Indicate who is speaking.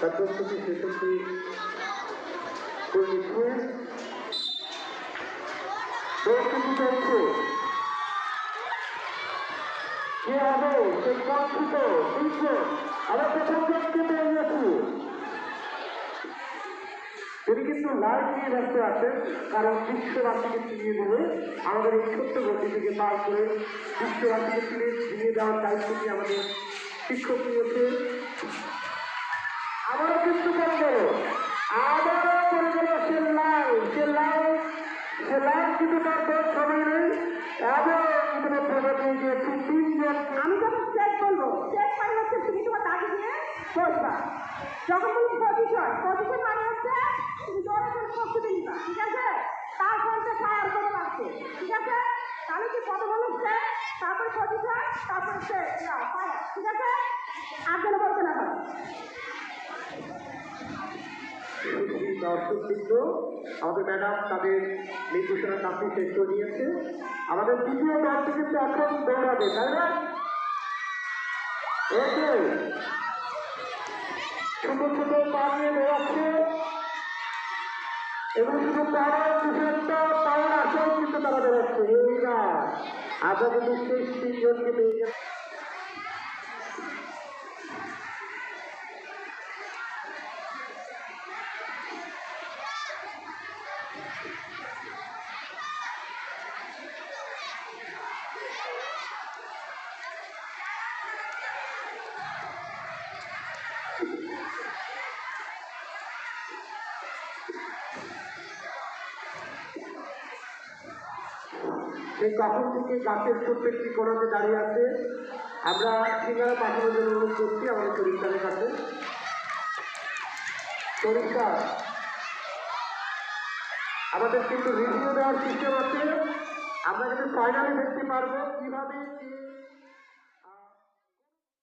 Speaker 1: করে নিচ্ছে প্রস্তুতি চলছে কে? হবে? সে কণ্ঠিত শিল্প আমরা প্রথম ব্যক্তি পেয়ে গেছি। তিনি কিন্তু লাইভ নিয়ে ব্যস্ত আছেন, কারণ বিশ্ববাসীকে চিনিয়ে দেবে। আমাদের এই ছোট্ট গতি থেকে পার করে বিশ্ববাসীকে চিনে চিনিয়ে দেওয়ার দায়িত্বটি আমাদের শিক্ষক নিয়েছে আবারও কিন্তু করে গেল আবারও করে গেল সে লাইভ সে লাইভ সে লাইভ কিন্তু তার কোনো সময় নেই এবং ইতিমধ্যে আমরা পেয়ে গিয়েছি তিনজন
Speaker 2: আমি যখন সেট বলব সেট মানে হচ্ছে তুমি তোমার দাদি দিয়ে বসবা যখন তুমি পজিশন পজিশন মানে হচ্ছে তুমি জোরে জোরে ঠিক আছে? তার ফ্রন্টে ফায়ার করে লাগছে ঠিক আছে? তাহলে কি কত বলো সেট তারপর পজিশন তারপর যাও ফায়ার ঠিক আছে? আর যেন বলতে না হয়
Speaker 1: দর্শক কিন্তু আমাদের ম্যাডাম তাদের নির্দেশনা কাপড়ি শেষ করে নিয়েছে আমাদের দ্বিতীয় দলটি কিন্তু এখন দৌড়াবে, তাই না? ছোট ছোট পা নিয়ে বেরোচ্ছে এবং শুধু পাওয়ার কিছু একটা পাওয়ার আশাও কিন্তু তারা বেরোচ্ছে। এই না আশা কিন্তু শেষ তিনজনকে পেয়ে যাচ্ছি সেই কখন থেকে গাছের ছোট্ট একটি কোনাতে দাঁড়িয়ে আছে? আমরা সিঙ্গারা পাঠানোর জন্য অনুরোধ করছি? আমাদের তরিকারের কাছে তরিকার। আমাদের কিন্তু রিভিউ দেওয়ার সিস্টেম আছে। আমরা কিন্তু ফাইনালি দেখতে পারব কীভাবে